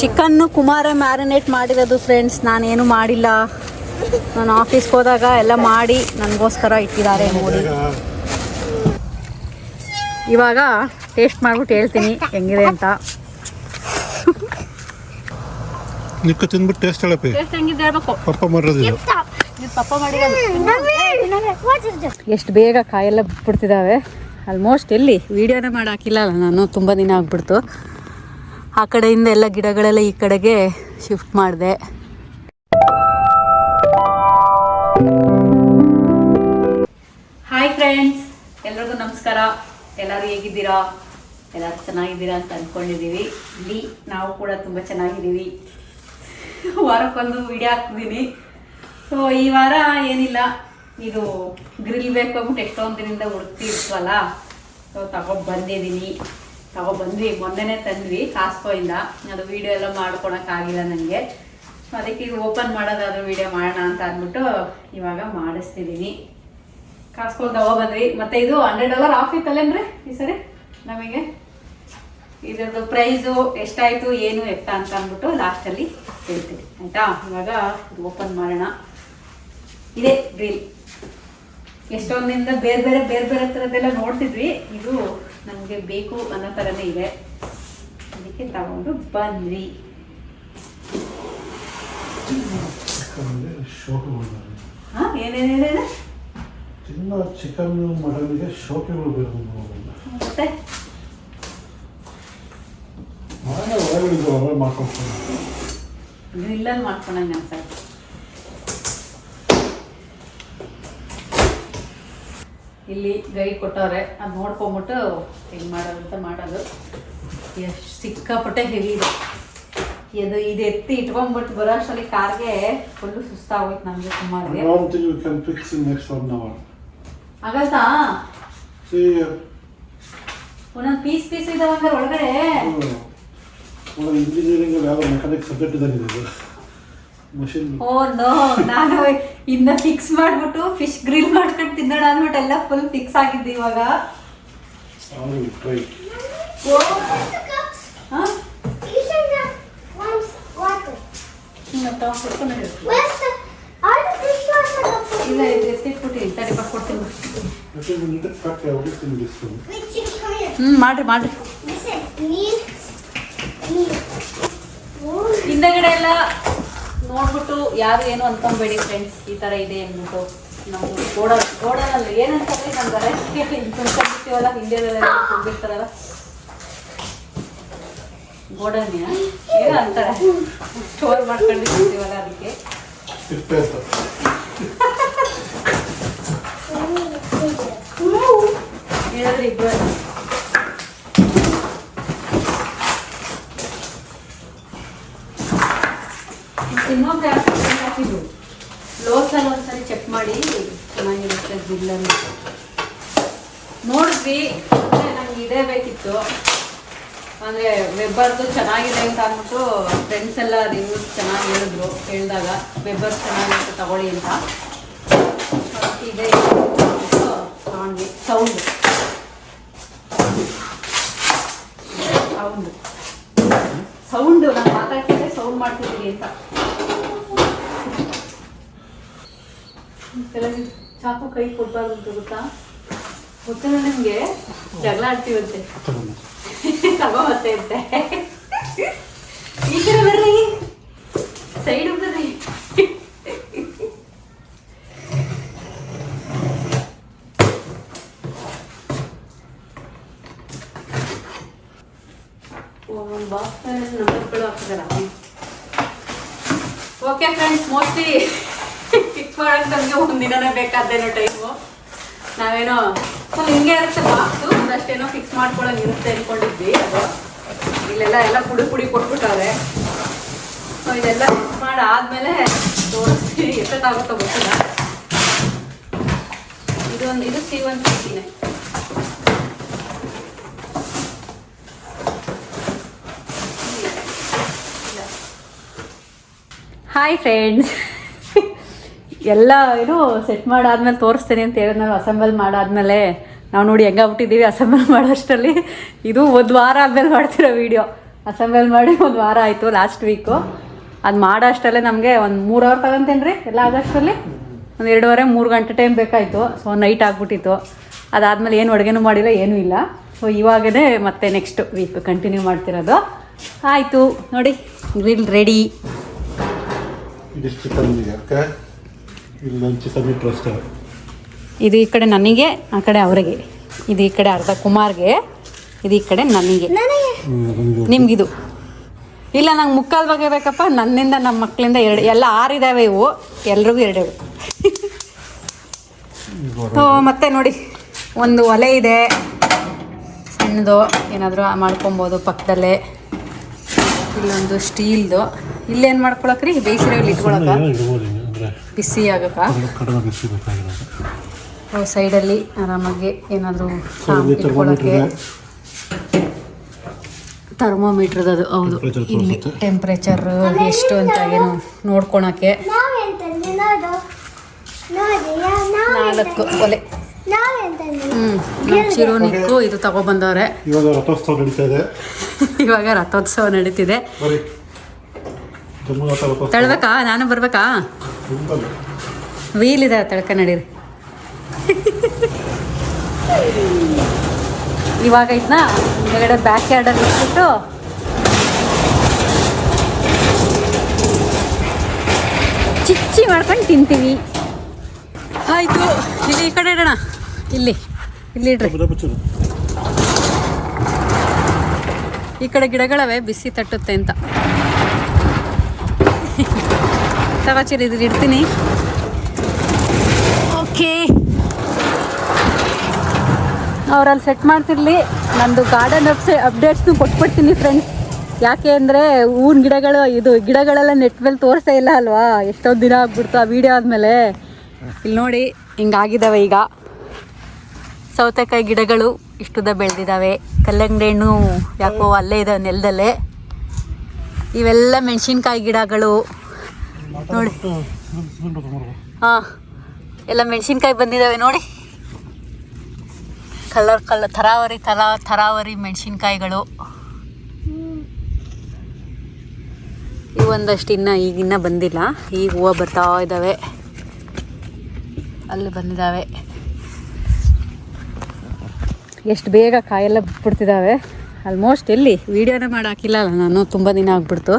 Chicken Kumara marinate ಮಾಡಿರೋದು friends ನಾನೇನು ಮಾಡಿಲ್ಲ. ನಾನು ಆಫೀಸ್ಗೆ ಹೋದಾಗ ಎಲ್ಲ ಮಾಡಿ ನನಗೋಸ್ಕರ ಇಟ್ಟಿದ್ದಾರೆ ನೋಡಿ ಇವಾಗ ಟೇಸ್ಟ್ ಮಾಡ್ಬಿಟ್ಟು ಹೇಳ್ತೀನಿ ಹೆಂಗಿದೆ ಅಂತ. ನಿಕ್ಕ ತಿಂದ್ಬಿಟ್ಟು ಟೇಸ್ಟ್ ಹೇಳಪ್ಪಿ. ಟೇಸ್ಟ್ ಹೆಂಗಿದೆ ಹೇಳ್ಬೇಕು. ಪಪ್ಪ ಮಾಡೋದಿಲ್ಲ ಪಪ್ಪ ಮಾಡಿರೋದು. ಎಷ್ಟು ಬೇಗ ಕಾಯೆಲ್ಲ ಬಿಟ್ಬಿಡ್ತಿದ್ದಾವೆ. ಆಲ್ಮೋಸ್ಟ್ ಎಲ್ಲಿ? ವೀಡಿಯೋನೇ ಮಾಡಾಕಿಲ್ಲ ಅಲ್ಲ ನಾನು ತುಂಬ ದಿನ ಆಗ್ಬಿಡ್ತು. ಆ ಕಡೆಯಿಂದ ಎಲ್ಲ ಗಿಡಗಳೆಲ್ಲ ಈ ಕಡೆಗೆ ಶಿಫ್ಟ್ ಮಾಡಿದೆ. ಹಾಯ್ ಫ್ರೆಂಡ್ಸ್ ಎಲ್ರಿಗೂ ನಮಸ್ಕಾರ. ಎಲ್ಲರೂ ಹೇಗಿದ್ದೀರಾ? ಎಲ್ಲರೂ ಚೆನ್ನಾಗಿದ್ದೀರಾ ಅಂತ ಅಂದ್ಕೊಂಡಿದ್ದೀವಿ ಇಲ್ಲಿ ನಾವು ಕೂಡ ತುಂಬ ಚೆನ್ನಾಗಿದ್ದೀವಿ. ವಾರಕ್ಕೊಂದು ವಿಡಿಯೋ ಹಾಕ್ತಿದ್ದೀನಿ ಸೊ ಈ ವಾರ ಏನಿಲ್ಲ, ಇದು ಗ್ರಿಲ್ ಬೇಕು ಅಂದ್ಬಿಟ್ಟು ಎಷ್ಟೊಂದು ದಿನದಿಂದ ಸೊ ತಗೊಂಡು ಬಂದಿದ್ದೀನಿ ತಗೊಬಂದ್ವಿ ಮೊನ್ನೆನೇ ತಂದ್ವಿ ಕಾಸ್ಕೋಯಿಂದ ಅದು ವಿಡಿಯೋ ಎಲ್ಲ ಮಾಡ್ಕೊಳಕ್ಕಾಗಿಲ್ಲ ನನಗೆ ಅದಕ್ಕೆ ಈಗ ಓಪನ್ ಮಾಡೋದಾದ್ರೂ ವಿಡಿಯೋ ಮಾಡೋಣ ಅಂತ ಅಂದ್ಬಿಟ್ಟು ಇವಾಗ ಮಾಡಿಸ್ತಿದ್ದೀನಿ ಕಾಸ್ಕೋ ತಗೊಬಂದ್ವಿ ಮತ್ತೆ ಇದು ಹಂಡ್ರೆಡ್ ಡಾಲರ್ ಆಫ್ ಇತ್ತಲ್ಲೇನ್ರಿ ಈ ಸರಿ? ನಮಗೆ? ಇದ್ರದ್ದು ಪ್ರೈಸು ಎಷ್ಟಾಯಿತು, ಏನು, ಎತ್ತ ಅಂತ ಅಂದ್ಬಿಟ್ಟು ಲಾಸ್ಟಲ್ಲಿ ಹೇಳ್ತೀನಿ. ಆಯಿತಾ? ಇವಾಗ ಇದು ಓಪನ್ ಮಾಡೋಣ. ಇದೇ ಗ್ರಿಲ್ ಎಷ್ಟೊಂದಿಂದ ಬೇರೆ ಬೇರೆ ಬೇರೆ ಬೇರೆ ಥರದ್ದೆಲ್ಲ ನೋಡ್ತಿದ್ವಿ. ಇದು ನಮಗೆ ಬೇಕು ಅನ್ನೋ ಥರನೇ ಇದೆ. ಅದಕ್ಕೆ ತಗೊಂಡು ಬಂದ್ವಿ ಹಾಂ ಏನೇನೇನೇನು? ತಿನ್ನೋ ಚಿಕನ್ ಮಟನ್ಗೆ ಶೋಕಿಗಳು ಬೇಕು ಮತ್ತೆ? ಒಳಗಡೆ ಮಾಡ್ಕೊಂಡು ಗ್ರಿಲ್ಲಲ್ಲಿ ಮಾಡ್ಕೊಂಡಂಗೆ ಅನ್ಸತ್ತೆ ಇಲ್ಲಿ ಗೈಡ್ ಕೊಟ್ಟವ್ರೆ. ಅದು ನೋಡ್ಕೊಂಬಿಟ್ಟು ಹೆಂಗೆ ಮಾಡೋದು ಅಂತ ಮಾಡೋದು. ಎಷ್ಟು ಸಿಕ್ಕಾಪಟ್ಟೆ ಹೆವಿ ಇದೆ. ಇದು ಇದು ಎತ್ತಿ ಇಟ್ಕೊಂಡ್ಬಿಟ್ಟು ಬರೋ ಅಷ್ಟರಲ್ಲಿ ಕಾರ್ಗೆ ಫುಲ್ಲು ಸುಸ್ತಾಗೋಯ್ತು ನಮಗೆ ಸುಮಾರು. ಆಗಲ್ತಾ ಒಂದೊಂದು ಪೀಸ್ ಪೀಸ್ ಇದಾವೆ ಒಳಗಡೆ. ಇಂಜಿನಿಯರಿಂಗ್ ಯಾವ ಮೆಕ್ಯಾನಿಕ್ ಸಬ್ಜೆಕ್ಟ್ ಇದಾಗಿದೆ. ಇದು ಓ ನೋ ನಾನು ಇನ್ನ ಫಿಕ್ಸ್ ಮಾಡ್ಬಿಟ್ಟು ಫಿಶ್ ಗ್ರಿಲ್ ಮಾಡ್ಕೊಂಡು ತಿನ್ನೋಣ ಅಂದ್ಬಿಟ್ಟು ಎಲ್ಲ ಫುಲ್ ಫಿಕ್ಸ್ ಆಗಿದ್ದು ಇವಾಗ. ಇಲ್ಲ ಇದು ಎತ್ತಿಟ್ಬಿಟ್ಟು ತಡಿ ಕೊಡ್ತೀನಿ. ಹ್ಞೂ ಮಾಡ್ರಿ ಮಾಡ್ರಿ. ಹಿಂದಗಡೆ ಎಲ್ಲ ನೋಡ್ಬಿಟ್ಟು ಯಾರು ಏನು ಅನ್ಕೊಂಬೇಡಿ ಫ್ರೆಂಡ್ಸ್ ಈ ಥರ ಇದೆ ಅಂದ್ಬಿಟ್ಟು ನಾವು ಗೋಡನ್ ಗೋಡನಲ್ಲಿ ನಮ್ಮ ನಮ್ಗೆ ಅನ್ಕೊಂಡಿರ್ತೀವಲ್ಲ ಇಂಡಿಯಾದಲ್ಲೆಲ್ಲ ಹೋಗಿರ್ತಾರಲ್ಲ ಗೋಡನ್ಯ ಏನೋ ಅಂತಾರೆ. ಸ್ಟೋರ್ ಮಾಡ್ಕೊಂಡಿರ್ತೀವಲ್ಲ ಅದಕ್ಕೆ. ಹೇಳಿದ್ರೆ ಇಬ್ಬರು ತಿನ್ನೋಕೆ ಹಾಕಿದ್ರು ಲೋಕಲ್ ಒಂದ್ಸರಿ ಚೆಕ್ ಮಾಡಿ ಚೆನ್ನಾಗಿರುತ್ತೆ ಬಿಲ್ಲನ್ನು ನೋಡಿದ್ವಿ, ಅಂದರೆ ನಂಗೆ ಇದೇ ಬೇಕಿತ್ತು. ಅಂದರೆ ವೆಬ್ಬರ್ದು ಚೆನ್ನಾಗಿದೆ ಅಂತ ಅಂದ್ಬಿಟ್ಟು ಫ್ರೆಂಡ್ಸ್ ಎಲ್ಲ ರಿವ್ಯೂಸ್ ಚೆನ್ನಾಗಿ ಹೇಳಿದ್ರು ಹೇಳಿದಾಗ ವೆಬ್ಬರ್ ಚೆನ್ನಾಗಿರುತ್ತೆ ತಗೊಳ್ಳಿ ಅಂತ. ಇದೆ ತಗೊಂಡ್ವಿ. ಸೌಂಡ್ ಸೌಂಡ್ ಸೌಂಡು ಮಾತಾಡ್ತಿದ್ದೆ ಸೌಂಡ್ ಮಾಡ್ತಿದ್ದೀನಿ ಅಂತ. ಕೆಲವೊಂದು ಚಾಕು ಕೈ ಕೊಡ್ಬಾರ್ದು ಅಂತ ಗೊತ್ತಾ? ಗೊತ್ತಿಲ್ಲ ನಿಮಗೆ? ಜಗಳ ಆಡ್ತೀವಂತೆ. ತಗೋ ಮತ್ತೆ ಅಂತೆ. ಈ ಕಡೆ ಬರ್ರಿ. ಸೈಡ್ ಬರ್ರಿ ಒಂದು ಬಾಕ್ಸ್ ನಂಬರ್ಗಳು ಹಾಕಿದಾರ ಫ್ರೆಂಡ್ಸ್ ಮೋಸ್ಟ್ಲಿ ಪಿಕ್ ಮಾಡೋಕೆ ನಮಗೆ ಒಂದು ದಿನನೇ ಬೇಕಾದ್ದೇನೋ ಟೈಮು ನಾವೇನೋ ಸ್ವಲ್ಪ ಹಿಂಗೆ ಇರುತ್ತೆ ಬಾಕ್ಸು ಒಂದಷ್ಟೇನೋ ಫಿಕ್ಸ್ ಮಾಡ್ಕೊಳ್ಳೋಂಗೆ ಇರುತ್ತೆ ಅಂದ್ಕೊಂಡಿದ್ವಿ ಅದು. ಇಲ್ಲೆಲ್ಲ ಎಲ್ಲ ಪುಡಿ ಪುಡಿ ಕೊಟ್ಬಿಟ್ಟವ್ರೆ. ಸೊ ಇದೆಲ್ಲ ಫಿಕ್ಸ್ ಮಾಡಿ ಆದಮೇಲೆ ತೋರಿಸ್ತೀವಿ ಎಷ್ಟೊತ್ತಾಗುತ್ತೋ ಗೊತ್ತಿಲ್ಲ. ಇದೊಂದು, ಇದು ಸಿ ಒನ್ ಫಿಫ್ಟಿನೇ ಹಾಯ್ ಫ್ರೆಂಡ್ಸ್ ಎಲ್ಲ ಏನು ಸೆಟ್ ಮಾಡಾದ್ಮೇಲೆ ತೋರಿಸ್ತೀನಿ ಅಂತ ಹೇಳಿದ್ನಲ್ಲ ಅಸೆಂಬಲ್ ಮಾಡಾದ್ಮೇಲೆ. ನಾವು ನೋಡಿ ಹೆಂಗಾಗ್ಬಿಟ್ಟಿದ್ದೀವಿ ಅಸೆಂಬಲ್ ಮಾಡೋಷ್ಟರಲ್ಲಿ. ಇದು ಒಂದು ವಾರ ಆದ್ಮೇಲೆ ಮಾಡ್ತಿರೋ ವೀಡಿಯೋ ಅಸೆಂಬಲ್ ಮಾಡಿ ಒಂದು ವಾರ ಆಯಿತು ಲಾಸ್ಟ್ ವೀಕು ಅದು ಮಾಡೋ ಅಷ್ಟರಲ್ಲೇ ನಮಗೆ ಒಂದು ಮೂರು ಅವರ್ ತಗೊಂತೇನೆ ರೀ ಎಲ್ಲ ಆಗೋಷ್ಟರಲ್ಲಿ ಒಂದು ಎರಡುವರೆ, ಮೂರು ಗಂಟೆ ಟೈಮ್ ಬೇಕಾಯಿತು. ಸೊ ನೈಟ್ ಆಗಿಬಿಟ್ಟಿತ್ತು. ಅದಾದಮೇಲೆ ಏನು ಅಡುಗೆನೂ ಮಾಡಿಲ್ಲ, ಏನೂ ಇಲ್ಲ. ಸೊ ಇವಾಗನೇ ಮತ್ತೆ ನೆಕ್ಸ್ಟ್ ವೀಕ್ ಕಂಟಿನ್ಯೂ ಮಾಡ್ತಿರೋದು. ಆಯಿತು, ನೋಡಿ ಗ್ರಿಲ್ ರೆಡಿ ಇದಿಷ್ಟು ತಂದಿದೆ ಇದೆ ಅಷ್ಟೇ ಈ ಕಡೆ ನನಗೆ ಆ ಕಡೆ ಅವರಿಗೆ. ಇದು ಈ ಕಡೆ ಅರ್ಧ ಕುಮಾರ್ಗೆ ಇದು ಈ ಕಡೆ ನನಗೆ. ನಿಮ್ಗಿದು. ಇಲ್ಲ ನಂಗೆ ಮುಕ್ಕಾಲು ಬಗ್ಗೆ ಬೇಕಪ್ಪ. ನನ್ನಿಂದ ನಮ್ಮ ಮಕ್ಕಳಿಂದ ಎರಡು ಎಲ್ಲ ಆರಿದಾವೆ ಇವು. ಎಲ್ರಿಗೂ ಎರಡೇವು ಸೊ ಮತ್ತೆ ನೋಡಿ. ಒಂದು ಒಲೆ ಇದೆ. ಸಣ್ಣದು. ಏನಾದರೂ ಮಾಡ್ಕೊಬೋದು ಪಕ್ಕದಲ್ಲೇ. ಇಲ್ಲೊಂದು ಸ್ಟೀಲ್ದು. ಇಲ್ಲೇನು ಮಾಡ್ಕೊಳಕ್ರಿ? ಬೇಯಿಸಿರೋ ಇಲ್ಲಿ ಇಟ್ಕೊಳಕ? ಬಿಸಿ ಬಿಸಿ ಸೈಡಲ್ಲಿ ಆರಾಮಾಗಿ ಏನಾದರೂ ಥರ್ಮೋಮೀಟ್ರದ್ದು ಅದು ಹೌದು. ಇಲ್ಲಿ. ಟೆಂಪ್ರೇಚರ್ ಎಷ್ಟು ಅಂತ ಏನು ನೋಡ್ಕೊಳಕ್ಕೆ. ನಾಲ್ಕು ಒಲೆ. ಹ್ಞೂ ಚಿರೋನಿಕ್ಕು ಇದು ತಗೊಬಂದವ್ರೆ. ಇವಾಗ ರಥೋತ್ಸವ ನಡೀತಾ ಇದೆ. ಇವಾಗ ರಥೋತ್ಸವ ನಡೀತಿದೆ. ತಳ್ಬೇಕಾ? ನಾನು ಬರ್ಬೇಕಾ? ವೀಲ್ ಇದೆ ತಳ್ಕ ನಡೀರಿ. ಇವಾಗ ಇದನ್ನ ಹಿಂದಗಡೆ ಬ್ಯಾಕ್ ಯಾರ್ಡಲ್ಲಿ ಇಟ್ಬಿಟ್ಟು ಚಿಚ್ಚಿ ಮಾಡ್ಕೊಂಡು ತಿಂತೀವಿ. ಆಯಿತು ಇಲ್ಲಿ ಈ ಕಡೆ ಇಡೋಣ. ಇಲ್ಲಿ ಇಲ್ಲಿ ಇಡ್ರಿ. ಈ ಕಡೆ ಗಿಡಗಳವೆ ಬಿಸಿ ತಟ್ಟುತ್ತೆ ಅಂತ. ತಗೋಚಿರಿ ಇದು ಇಡ್ತೀನಿ. ಓಕೆ. ಅವರಲ್ಲಿ ಸೆಟ್ ಮಾಡ್ತಿರ್ಲಿ. ನಂದು ಗಾರ್ಡನ್ ಅಪ್ಸೆ ಅಪ್ಡೇಟ್ಸ್ನು ಕೊಟ್ಬಿಡ್ತೀನಿ ಫ್ರೆಂಡ್ಸ್ ಯಾಕೆ ಅಂದರೆ ಹೂವಿನ ಗಿಡಗಳು, ಇದು ಗಿಡಗಳೆಲ್ಲ ನೆಟ್ ಮೇಲೆ ತೋರಿಸ್ತಾ ಇಲ್ಲ ಅಲ್ವಾ? ಎಷ್ಟೊಂದು ದಿನ ಆಗ್ಬಿಡ್ತು ಆ ವಿಡಿಯೋ ಆದಮೇಲೆ. ಇಲ್ಲಿ ನೋಡಿ ಹಿಂಗಾಗಿದ್ದಾವೆ ಈಗ. ಸೌತೆಕಾಯಿ ಗಿಡಗಳು ಇಷ್ಟುದ ಬೆಳೆದಿದ್ದಾವೆ ಕಲ್ಲಂಗಡಿ ಹಣ್ಣು ಯಾಕೋ ಅಲ್ಲೇ ಇದೆ ನೆಲದಲ್ಲೇ. ಇವೆಲ್ಲ ಮೆಣಸಿನ್ಕಾಯಿ ಗಿಡಗಳು. ನೋಡಿ. ಹಾಂ ಎಲ್ಲ ಮೆಣಸಿನ್ಕಾಯಿ ಬಂದಿದ್ದಾವೆ ನೋಡಿ. ಕಲರ್ ಕಲರ್ ಥರಾವರಿ ಥರಾ ಥರಾವರಿ ಮೆಣಸಿನ್ಕಾಯಿಗಳು. ಈ ಒಂದಷ್ಟು ಇನ್ನು ಈಗಿನ್ನ ಬಂದಿಲ್ಲ. ಈಗ ಹೂವು ಬರ್ತಾ ಇದ್ದಾವೆ ಅಲ್ಲಿ ಬಂದಿದ್ದಾವೆ ಎಷ್ಟು ಬೇಗ ಕಾಯೆಲ್ಲ ಬಿಟ್ಬಿಡ್ತಿದ್ದಾವೆ ಆಲ್ಮೋಸ್ಟ್ ಎಲ್ಲಿ? ವೀಡಿಯೋನೇ ಮಾಡಿ ಹಾಕಿಲ್ಲ ಅಲ್ಲ ನಾನು ತುಂಬ ದಿನ ಆಗ್ಬಿಡ್ತು.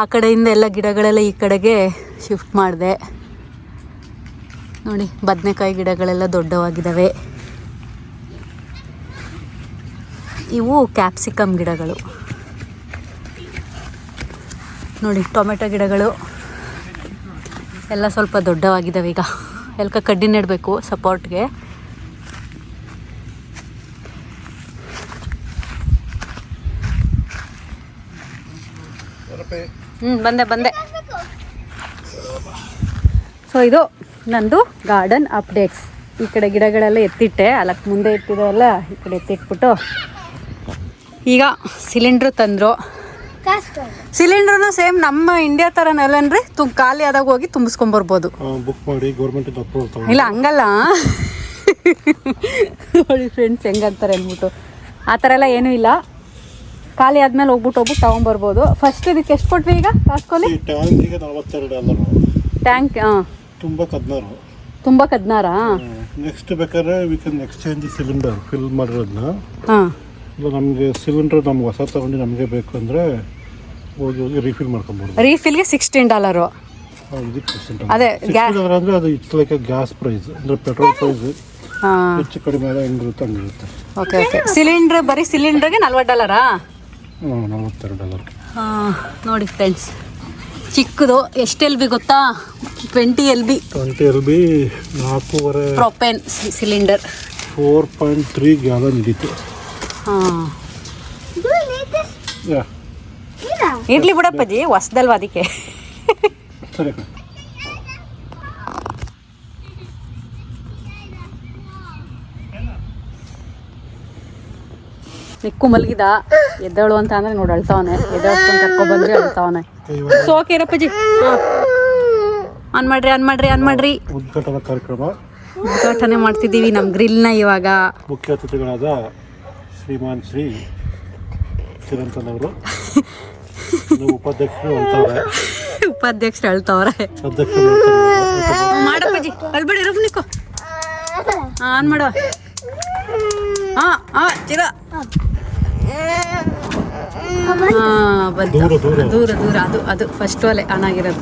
ಆ ಕಡೆಯಿಂದ ಎಲ್ಲ ಗಿಡಗಳೆಲ್ಲ ಈ ಕಡೆಗೆ ಶಿಫ್ಟ್ ಮಾಡಿದೆ. ನೋಡಿ, ಬದನೆಕಾಯಿ ಗಿಡಗಳೆಲ್ಲ ದೊಡ್ಡವಾಗಿದ್ದಾವೆ ಇವು ಕ್ಯಾಪ್ಸಿಕಮ್ ಗಿಡಗಳು. ನೋಡಿ, ಟೊಮೆಟೊ ಗಿಡಗಳು ಎಲ್ಲ ಸ್ವಲ್ಪ ದೊಡ್ಡವಾಗಿದ್ದಾವೆ ಈಗ. ಎಲ್ಕ ಕಡ್ಡಿ ನೆಡಬೇಕು ಸಪೋರ್ಟ್ಗೆ. ಹ್ಞೂ ಬಂದೆ ಬಂದೆ. ಸೊ ಇದು ನಂದು ಗಾರ್ಡನ್ ಅಪ್ಡೇಟ್ಸ್ ಈ ಕಡೆ ಗಿಡಗಳೆಲ್ಲ ಎತ್ತಿಟ್ಟೆ ಅಲ್ಲಕ್ಕೆ ಮುಂದೆ ಇಟ್ಟಿರೋಲ್ಲ ಈ ಕಡೆ ಎತ್ತಿಟ್ಬಿಟ್ಟು ಈಗ ಸಿಲಿಂಡ್ರು ತಂದರು. ಸಿಲಿಂಡ್ರೂ ಸೇಮ್ ನಮ್ಮ ಇಂಡಿಯಾ ಥರನಲ್ಲನ್ರಿ ತು ಖಾಲಿ ಆದಾಗ ಹೋಗಿ ತುಂಬಿಸ್ಕೊಂಬರ್ಬೋದು ಬುಕ್ ಮಾಡಿ ಇಲ್ಲ ಹಂಗಲ್ಲ. ನೋಡಿ ಫ್ರೆಂಡ್ಸ್ ಹೆಂಗಂತಾರೆ ಅಂದ್ಬಿಟ್ಟು. ಆ ಥರ ಎಲ್ಲ ಏನೂ ಇಲ್ಲ. ಖಾಲಿ ಆದ್ಮೇಲೆ ಹೋಗ್ಬಿಟ್ಟು ಹೋಗ್ಬಿಟ್ಟು ತೊಗೊಂಬರ್ಬೋದು. ಫಸ್ಟ್ ಇದಕ್ಕೆ ಎಷ್ಟು ಕೊಟ್ವಿ ಈಗ ಕಾಸ್ಕೊಲಿ ಟ್ಯಾಂಕಿಗೆ ನಲವತ್ತೆರಡು ಡಾಲರ್ ಟ್ಯಾಂಕ್ ಹಾಂ ತುಂಬ ಹದಿನಾರು ತುಂಬ ಕದ್ನಾರಾ? ನೆಕ್ಸ್ಟ್ ಬೇಕಾದ್ರೆ we can exchange cylinder fill ಮಾಡಿರೋದನ್ನ ಹಾಂ. ಇಲ್ಲ ನಮಗೆ ಸಿಲಿಂಡರ್ ನಮ್ಗೆ ಹೊಸ ತಗೊಂಡು ನಮಗೆ ಬೇಕು ಅಂದರೆ ಹೋಗಿ ಹೋಗಿ ರೀಫಿಲ್ ಮಾಡ್ಕೊಬೋದು. ರೀಫಿಲ್ಗೆ ಸಿಕ್ಸ್ಟೀನ್ ಡಾಲರು ಅದೇ ಅಂದರೆ ಅದು ಇಟ್ಸ್ ಲೈಕ್ ಗ್ಯಾಸ್ ಪ್ರೈಸ್ ಅಂದರೆ ಪೆಟ್ರೋಲ್ ಪ್ರೈಸ್ ಹೆಚ್ಚು ಕಡಿಮೆ ಹೆಂಗಿರುತ್ತೆ ಹಂಗಿರುತ್ತೆ. ಓಕೆ ಓಕೆ ಸಿಲಿಂಡ್ರ್ ಬರೀ ಸಿಲಿಂಡ್ರಿಗೆ ನಲ್ವತ್ತು ಡಾಲರಾ ನೋಡಿ ಫ್ರೆಂಡ್ಸ್ ಚಿಕ್ಕದು ಎಷ್ಟು ಎಲ್ ಬಿ ಗೊತ್ತಾ? Twenty L B twenty L B ನಾಲ್ಕೂವರೆ propane cylinder four point three gallon ಹಿಡಿತು ಹಾಂ. ಇದು ಲೇಟೆಸ್ಟ್ ಯಾ ಇಲ್ಲ? ಇರ್ಲಿ ಬಿಡಪ್ಪಜ್ಜಿ ಹೊಸ್ದಲ್ವ ಅದಕ್ಕೆ? ಸರಿ ನಿಕ್ಕು ಮಲಗಿದ ಎದ್ದಳು ಅಂತ ಅಂದ್ರೆ ನೋಡಿ ಅಳ್ತಾವನೆ. ಎದ್ದೇಳ್ಸ್ಕೊಂಡು ಬಂದ್ರೆ ಅಳ್ತಾವನೆ. ಇವಾಗ ಸೋಕೆ ಇರಪ್ಪಜ್ಜಿ ಆನ್ ಮಾಡ್ರಿ ಆನ್ ಮಾಡ್ರಿ ಆನ್ ಮಾಡ್ರಿ. ಉದ್ಘಾಟನಾ ಕಾರ್ಯಕ್ರಮ. ಉದ್ಘಾಟನೆ ಮಾಡ್ತಿದ್ದೀವಿ ನಮ್ಮ ಗ್ರಿಲ್ನ ಇವಾಗ. ಮುಖ್ಯ ಅತಿಥಿಗಳಾದ ಶ್ರೀಮಾನ್ ಶ್ರೀ ಚಿರಂತನ್ ಅವರು. ಉಪಾಧ್ಯಕ್ಷರು ಅಳ್ತಾವ್ರೆ. ಉಪಾಧ್ಯಕ್ಷರು ಅಳ್ತಾವ್ರೆ. ಮಾಡಪ್ಪಜಿ ಅಳ್ಬೇಡಿ ರಬ್ನಿಕೋ ಆನ್ ಮಾಡುವ ಹಾಂ ಹಾಂ ಚಿರ. ದೂರ ದೂರ. ದೂರ ದೂರ. ಅದು ಅದು ಫಸ್ಟ್ ಒಲೆ ಆನ್ ಆಗಿರೋದು.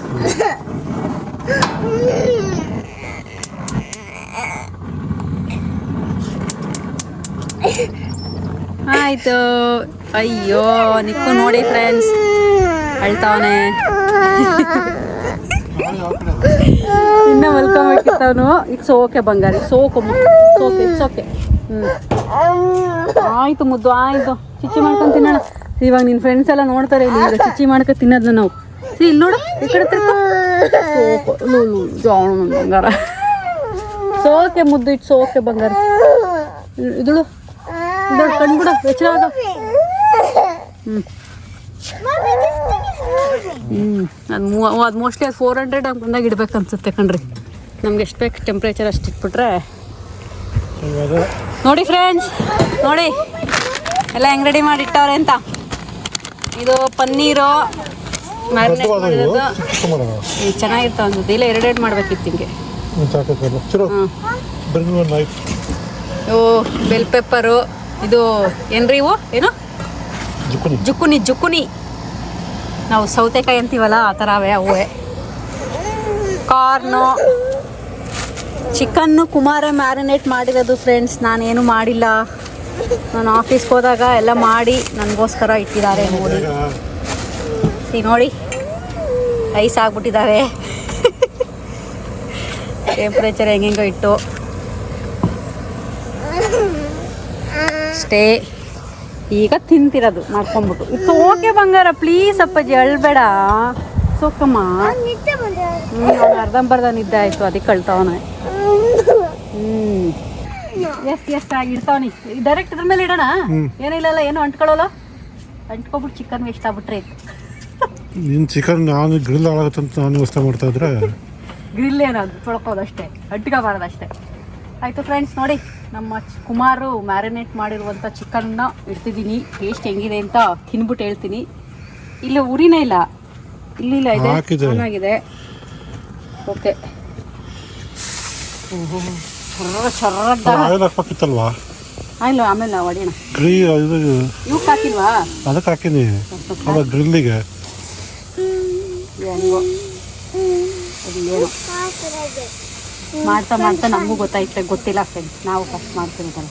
ಆಯ್ತು. ಅಯ್ಯೋ ನಿಕ್ಕು ನೋಡಿ ಫ್ರೆಂಡ್ಸ್ ಅಳ್ತಾವನೆ. ಇನ್ನ ಮಲ್ಕೊಂಬೇಕಿತ್ತವನು ಇಟ್ಸ್ ಓಕೆ ಬಂಗಾರಿ. ಸೋಕು ಸೋಕೆ ಇಟ್ಸ್ ಓಕೆ ಹ್ಞೂ ಆಯ್ತು ಮುದ್ದು ಆಯ್ತು. ಚಿಚ್ಚಿ ಮಾಡ್ಕೊಂಡು ತಿನ್ನೋಣ. ಇವಾಗ ನಿನ್ನ ಫ್ರೆಂಡ್ಸ್ ಎಲ್ಲ ನೋಡ್ತಾರೆ ಇಲ್ಲಿ ಚಿಚ್ಚಿ ಮಾಡ್ಕೊಂಡು ತಿನ್ನೋದನ್ನ ನಾವು. ಇಲ್ಲಿ ನೋಡು ಈ ಕಡೆ ಬಂಗಾರ. ಸೋಕೆ ಮುದ್ದು ಇಟ್ಟು ಸೋಕೆ ಬಂಗಾರ. ಇದಳು ಇದಳು ಕಣ್ಬಿಡು ಎಚ್ಚರ ಆಗ. ಹ್ಞೂ ಹ್ಞೂ ಅದು ಮೂ ಅದು ಮೋಸ್ಟ್ಲಿ ಅದು ಫೋರ್ ಹಂಡ್ರೆಡ್ ಬಂದಾಗ ಇಡ್ಬೇಕು ಅನ್ಸುತ್ತೆ ಕಣ್ರಿ. ನಮ್ಗೆ ಎಷ್ಟು ಬೇಕು ಟೆಂಪ್ರೇಚರ್ ಅಷ್ಟು ಇಟ್ಬಿಟ್ರೆ. ನೋಡಿ ಫ್ರೆಂಡ್ಸ್ ನೋಡಿ. ಎಲ್ಲ ಹೆಂಗ್ ರೆಡಿ ಮಾಡಿ ಇಟ್ಟವ್ರೆ ಅಂತ? ಇದು ಪನ್ನೀರು ಮ್ಯಾರಿನೇಟ್ ಮಾಡಿರೋದು. ಚೆನ್ನಾಗಿರ್ತಾವ ಅನ್ಸುತ್ತೆ. ಇಲ್ಲ ಎರಡೆರಡು ಮಾಡ್ಬೇಕಿತ್ತು ಹಿಂಗೆ ಓ ಬೆಲ್ ಪೆಪ್ಪರು ಇದು ಏನ್ರಿ ಇವು? ಏನು? ಜುಕುನಿ. ಜುಕುನಿ ಜುಕುನಿ. ನಾವು ಸೌತೆಕಾಯಿ ಅಂತೀವಲ್ಲ ಆ ಥರ ಅವೇ ಅವೇ ಕಾರ್ನು ಚಿಕನ್ನು ಕುಮಾರ ಮ್ಯಾರಿನೇಟ್ ಮಾಡಿರೋದು ಫ್ರೆಂಡ್ಸ್ ನಾನೇನು ಮಾಡಿಲ್ಲ. ನಾನು ಆಫೀಸ್ಗೆ ಹೋದಾಗ ಎಲ್ಲ ಮಾಡಿ ನನಗೋಸ್ಕರ ಇಟ್ಟಿದ್ದಾರೆ ನೋಡಿ ಸಿ ನೋಡಿ ಐಸ್ ಆಗ್ಬಿಟ್ಟಿದ್ದಾವೆ ಟೆಂಪ್ರೇಚರ್ ಹೆಂಗೆಂಗೋ ಇಟ್ಟು. ಅಷ್ಟೇ. ಈಗ ತಿಂತಿರೋದು ಮಾಡ್ಕೊಂಬಿಟ್ಟು ಇಟ್ಸ್ ಓಕೆ ಬಂಗಾರ ಪ್ಲೀಸ್ ಅಪ್ಪಾಜಿ ಅಳ್ಬೇಡ. ಸೊಕ್ಕಮ್ಮ. ಹ್ಞೂ ಅವ್ನು ಅರ್ಧಂಬರ್ಧ ನಿದ್ದೆ ಆಯಿತು ಅದಕ್ಕೆ ಕಳ್ತಾವನೆ ಹ್ಞೂ ಎಸ್ ಎಸ್ ಇಡ್ತಾವನಿ ಡೈರೆಕ್ಟ್ ಇದ್ರ ಮೇಲೆ ಇಡೋಣ? ಏನಿಲ್ಲ ಏನು ಅಂಟ್ಕೊಳ್ಳೋಲ್ಲ? ಅಂಟ್ಕೊಬಿಟ್ಟು ಚಿಕನ್ ವೇಸ್ಟ್ ಆಗ್ಬಿಟ್ರೆ ನಿನ್ನ ಚಿಕನ್ ನಾನು ಗ್ರಿಲ್ ಆಗುತ್ತೆ ಅಂತ ನಾನು ವ್ಯವಸ್ಥೆ ಮಾಡ್ತಾ ಇದ್ರೆ. ಗ್ರಿಲ್ ಏನದು ತೊಳ್ಕೋದಷ್ಟೇ ಅಷ್ಟೇ. ಆಯಿತು ಫ್ರೆಂಡ್ಸ್ ನೋಡಿ ನಮ್ಮ ಕುಮಾರು ಮ್ಯಾರಿನೇಟ್ ಮಾಡಿರುವಂಥ ಚಿಕನ್ನ ಇಡ್ತಿದ್ದೀನಿ ಟೇಸ್ಟ್ ಹೆಂಗಿದೆ ಅಂತ ತಿನ್ಬಿಟ್ಟು ಹೇಳ್ತೀನಿ. ಇಲ್ಲಿ ಉರಿನೇ ಇಲ್ಲ. ಇಲ್ಲಿ ಇಲ್ಲ ಇದೆ. ಚೆನ್ನಾಗಿದೆ. ಓಕೆ ಆಯಿಲ್ ಹಾಕ್ಬೇಕಿತ್ತಲ್ವಾ ಆಯ್ಲು ಆಮೇಲೆ ನಾವು ಹೊಡಿಯೋಣ. ಗ್ರೀ ಇದು ಇವಕ್ಕೆ ಹಾಕಿಲ್ವಾ? ಅದಕ್ಕೆ ಹಾಕಿನಿ. ಗ್ರಿಲ್ಲಿಗೆ? ಹೆಂಗೋ. ಮಾಡ್ತಾ ಮಾಡ್ತಾ ನಮಗೂ ಗೊತ್ತಾಯ್ತು ಗೊತ್ತಿಲ್ಲ ಫ್ರೆಂಡ್ಸ್ ನಾವು ಫಸ್ಟ್ ಮಾಡ್ತಿರ್ತಾರೆ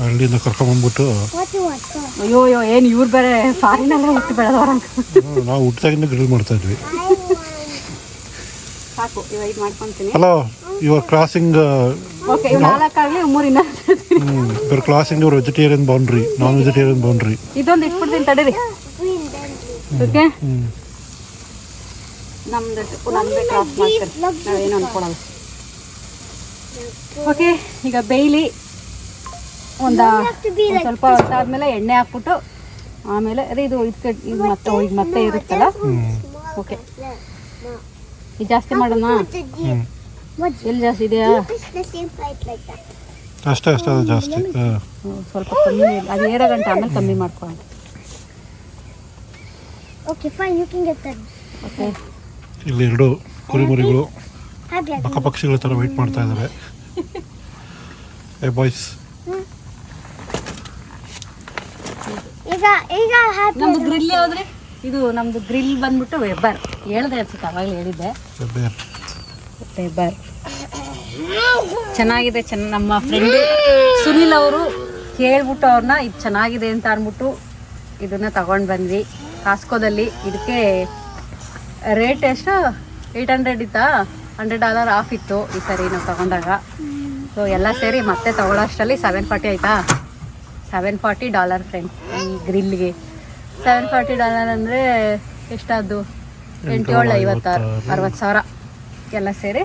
ಹಳ್ಳಿಯಿಂದ ಕರ್ಕೊಂಬಂದ್ಬಿಟ್ಟು ಅಯ್ಯೋ ಅಯ್ಯೋ ಏನು ಇವ್ರು ಬೇರೆ ಫಾರಿನಲ್ಲೇ ಹುಟ್ಟು ಬೆಳೆದವ್ರ ನಾವು ಹುಟ್ಟಿದಾಗಿಂದ ಗ್ರಿಲ್ ಮಾಡ್ತಾ ಇದ್ವಿ. ಸಾಕು ಇವಾಗ ಇದು ಮಾಡ್ಕೊತೀನಿ. Hello you are crossing okay ಇವ್ ನಾಲ್ಕಾಗ್ಲಿ ಮೂರಿನ you are crossing your vegetarian boundary non vegetarian boundary ಇದೊಂದು ಇಟ್ಬಿಡ್ತೀನಿ ತಡೀರಿ. ಓಕೆ? ನಮ್ದು ನಮ್ದೇ ಕ್ರಾಸ್ ಮಾಡ್ತಾರೆ. ನಾವೇನು ಅನ್ಕೊಳಲ್ಲ. ಓಕೆ ಈಗ ಬೇಯ್ಲಿ ಒಂದ ಸ್ವಲ್ಪ ಹೊತ್ತಾದ್ಮೇಲೆ ಎಣ್ಣೆ ಹಾಕ್ಬಿಟ್ಟು ಆಮೇಲೆ ಅದೇ ಇದು ಇದಕ್ಕೆ ಇದು ಮತ್ತೆ ಇದು ಮತ್ತೆ ಇರುತ್ತಲ್ಲ? ಓಕೆ. ಜಾಸ್ತಿ ಮಾಡೋಣ? ಎಲ್ಲಿ ಜಾಸ್ತಿ ಇದೆಯಾ. ಅಷ್ಟೇ ಅಷ್ಟೇ ಅದು ಜಾಸ್ತಿ. ಹಾಂ. ಸ್ವಲ್ಪ ಕಮ್ಮಿ ಇಲ್ಲ. ಅದು ಏರೋ ಗಂಟೆ ಆಮೇಲೆ ಕಮ್ಮಿ ಮಾಡ್ಕೊಳ್ಳೋಣ okay fine you can get that okay ಇಲ್ಲಿ ಎರಡು ಕುರಿಮರಿಗಳು? ಪಕ್ಕ ಪಕ್ಷಿಗಳ ಥರ ವೆಯ್ಟ್ ಮಾಡ್ತಾ ಇದ್ದಾರೆ ಏ ಬಾಯ್ಸ್ ಈಗ ಈಗ. ನಮ್ದು ಗ್ರಿಲ್ ಯಾವ್ದ್ರಿ? ಇದು ನಮ್ದು ಗ್ರಿಲ್ ಬಂದ್ಬಿಟ್ಟು ವೆಬ್ಬರ್ ಹೇಳ್ದೆ ಅನ್ಸುತ್ತೆ ಅವಾಗಲೇ ಹೇಳಿದ್ದೆ. ಬೇರ್ ವೆಬ್ಬರ್ ಚೆನ್ನಾಗಿದೆ ಚೆನ್ನ ನಮ್ಮ ಫ್ರೆಂಡ್ ಸುನಿಲ್ ಅವರು ಕೇಳ್ಬಿಟ್ಟು ಅವ್ರನ್ನ ಇದು ಚೆನ್ನಾಗಿದೆ ಅಂತ ಅಂದ್ಬಿಟ್ಟು ಇದನ್ನ ತಗೊಂಡು ಬಂದ್ವಿ. ಕಾಸ್ಕೋದಲ್ಲಿ ಇದಕ್ಕೆ ರೇಟ್ ಎಷ್ಟು? ಏಯ್ಟ್ ಹಂಡ್ರೆಡ್ ಇತ್ತಾ? ಹಂಡ್ರೆಡ್ ಡಾಲರ್ ಆಫ್ ಇತ್ತು ಈ ಸರಿ ನಾವು ತಗೊಂಡಾಗ. ಸೊ ಎಲ್ಲ ಸೇರಿ ಮತ್ತೆ ತಗೊಳ್ಳೋಷ್ಟರಲ್ಲಿ ಸೆವೆನ್ ಫಾರ್ಟಿ ಆಯಿತಾ? ಸೆವೆನ್ ಫಾರ್ಟಿ ಡಾಲರ್ ಫ್ರೆಂಡ್ ಈ ಗ್ರಿಲ್ಗೆ ಸೆವೆನ್ ಫಾರ್ಟಿ ಡಾಲರ್ ಅಂದರೆ ಎಷ್ಟಾದ್ದು ಎಂಟೇಳು ಐವತ್ತಾರು ಅರವತ್ತು ಸಾವಿರ. ಎಲ್ಲ ಸೇರಿ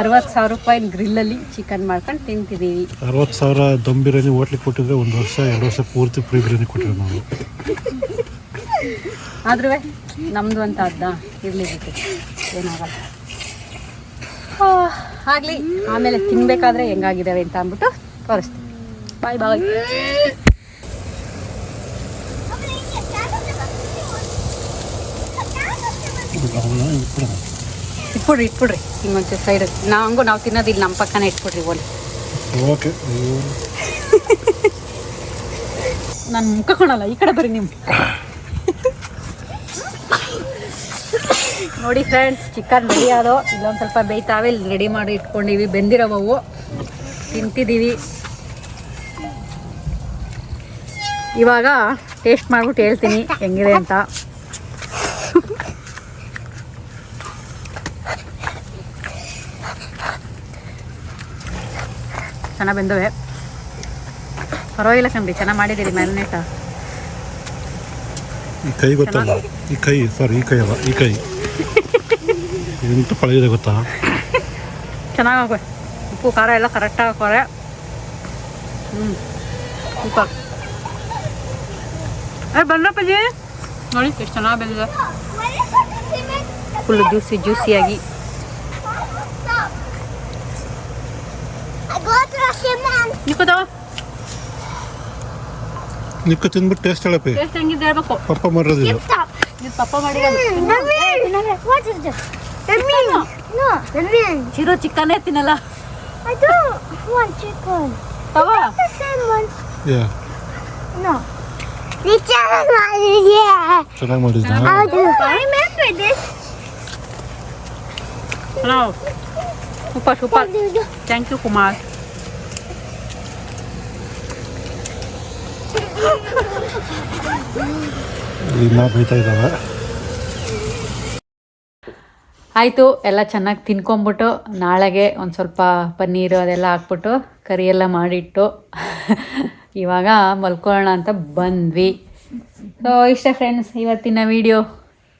ಅರವತ್ತು ಸಾವಿರ ರೂಪಾಯಿ ಗ್ರಿಲ್ಲಲ್ಲಿ ಚಿಕನ್ ಮಾಡ್ಕೊಂಡು ತಿಂತಿದ್ದೀವಿ. ಅರವತ್ತು ಸಾವಿರ ದಮ್ ಬಿರಿಯಾನಿ ಹೋಟ್ಲಿಗೆ ಕೊಟ್ಟಿದ್ರೆ ಒಂದು ವರ್ಷ ಎರಡು ವರ್ಷ ಪೂರ್ತಿ ಫ್ರೀ ಬಿರಿಯಾನಿ ಕೊಟ್ಟಿದ್ರು ನಾವು. ಆದ್ರೂ ನಮ್ಮದು ಅಂತ ಅದ್ದ ಇರಲಿಕ್ಕೆ ಏನಾಗಲ್ಲ. ಆಗಲಿ ಆಮೇಲೆ ತಿನ್ಬೇಕಾದ್ರೆ ಹೆಂಗಾಗಿದ್ದಾವೆ ಅಂತ ಅಂದ್ಬಿಟ್ಟು ತೋರಿಸ್ತೀನಿ. ಬಾಯ್ ಬಾಯ್ ಇಟ್ಬಿಡ್ರಿ ಇಟ್ಬಿಡ್ರಿ. ಹಿಂಗೊಂಚೂರು ಸೈಡ್. ನಾವು ಹಂಗು ನಾವು ತಿನ್ನೋದಿಲ್ಲ ನಮ್ಮ ಪಕ್ಕನೇ ಇಟ್ಬಿಡ್ರಿ ಓಲಿ. ಓಕೆ. ನಾನು ಮುಖ ಕಾಣಲ್ಲ ಈ ಕಡೆ ಬರ್ರಿ ನೀವು ನೋಡಿ ಫ್ರೆಂಡ್ಸ್ ಚಿಕನ್ ರೆಡಿ ಆದೋ ಇಲ್ಲೊಂದು ಸ್ವಲ್ಪ ಬೇಯ್ತಾವೆ ಇಲ್ಲಿ ರೆಡಿ ಮಾಡಿ ಇಟ್ಕೊಂಡಿವಿ. ಬೆಂದಿರೋವು ತಿಂತಿದ್ದೀವಿ ಇವಾಗ ಟೇಸ್ಟ್ ಮಾಡ್ಬಿಟ್ಟು ಹೇಳ್ತೀನಿ ಹೆಂಗಿದೆ ಅಂತ. ಚೆನ್ನಾಗಿ ಬೆಂದವೆ. ಪರವಾಗಿಲ್ಲ ಕಣ್ರಿ ಚೆನ್ನಾಗಿ ಮಾಡಿದ್ದೀರಿ ಮ್ಯಾರಿನೇಟ ಈ ಕೈ ಗೊತ್ತಲ್ಲ ಈ ಕೈ ಸಾರಿ ಈ ಕೈ ಅಲ್ಲ ಈ ಕೈ. ಎಂತ ಪಳಗಿದೆ ಗೊತ್ತಾ? ಚೆನ್ನಾಗಿ ಉಪ್ಪು ಖಾರ ಎಲ್ಲ ಕರೆಕ್ಟಾಗಿ ಹಾಕೋರೆ ಹ್ಞೂ ಉಪ್ಪ. ಅಯ್ಯ ಬಂದ್ರಪ್ಪಾಜಿ ನೋಡಿ ಎಷ್ಟು ಚೆನ್ನಾಗಿ ಬೆಂದಿದೆ. Full juicy ಜ್ಯೂಸಿಯಾಗಿ cement. ನಿಕ್ಕೋತಾವ ನಿಕ್ಕ ತಿಂದ್ಬಿಟ್ಟು ಟೇಸ್ಟ್ ಹೇಳಪ್ಪಿ ಟೇಸ್ಟ್ ಹೆಂಗಿದೆ ಹೇಳ್ಬೇಕು ಪಪ್ಪ ಮಾಡೋದಿಲ್ಲ Stop. ಇದು ಪಪ್ಪ ಮಾಡಿರೋದು The wind. What is this? The wind. No, the wind. ಚಿರೋ ಚಿಕ್ಕನೇ ತಿನ್ನಲ್ಲ I don't want chicken. ತವ The same one. Yeah No. The chicken one. Yeah. ಚೆನ್ನಾಗಿ ಮಾಡಿದ್ದ How do I remember this? Hello super super What do you do? Thank you Kumar ಇದ್ದಾವೆ. ಆಯಿತು, ಎಲ್ಲ ಚೆನ್ನಾಗಿ ತಿನ್ಕೊಂಬಿಟ್ಟು ನಾಳೆಗೆ ಒಂದು ಸ್ವಲ್ಪ ಪನ್ನೀರು ಅದೆಲ್ಲ ಹಾಕ್ಬಿಟ್ಟು ಕರಿ ಎಲ್ಲ ಮಾಡಿಟ್ಟು ಇವಾಗ ಮಲ್ಕೊಳ್ಳೋಣ ಅಂತ ಬಂದ್ವಿ. ಸೊ ಇಷ್ಟ ಫ್ರೆಂಡ್ಸ್ ಇವತ್ತಿನ ವಿಡಿಯೋ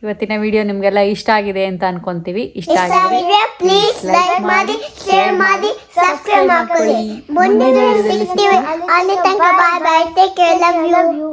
ಇವತ್ತಿನ ವಿಡಿಯೋ ನಿಮಗೆಲ್ಲ ಇಷ್ಟ ಆಗಿದೆ ಅಂತ ಅನ್ಕೊಂತೀವಿ. ಇಷ್ಟ ಆಗಿದೆ. ಪ್ಲೀಸ್ ಲೈಕ್ ಮಾಡಿ ಶೇರ್ ಮಾಡಿ ಸಬ್ಸ್ಕ್ರೈಬ್ ಮಾಡ್ಕೊಳ್ಳಿ. ಮುಂದಿನ ಸಿಗ್ತೀವಿ. ಅಲ್ಲಿ ತನಕ bye bye take care love you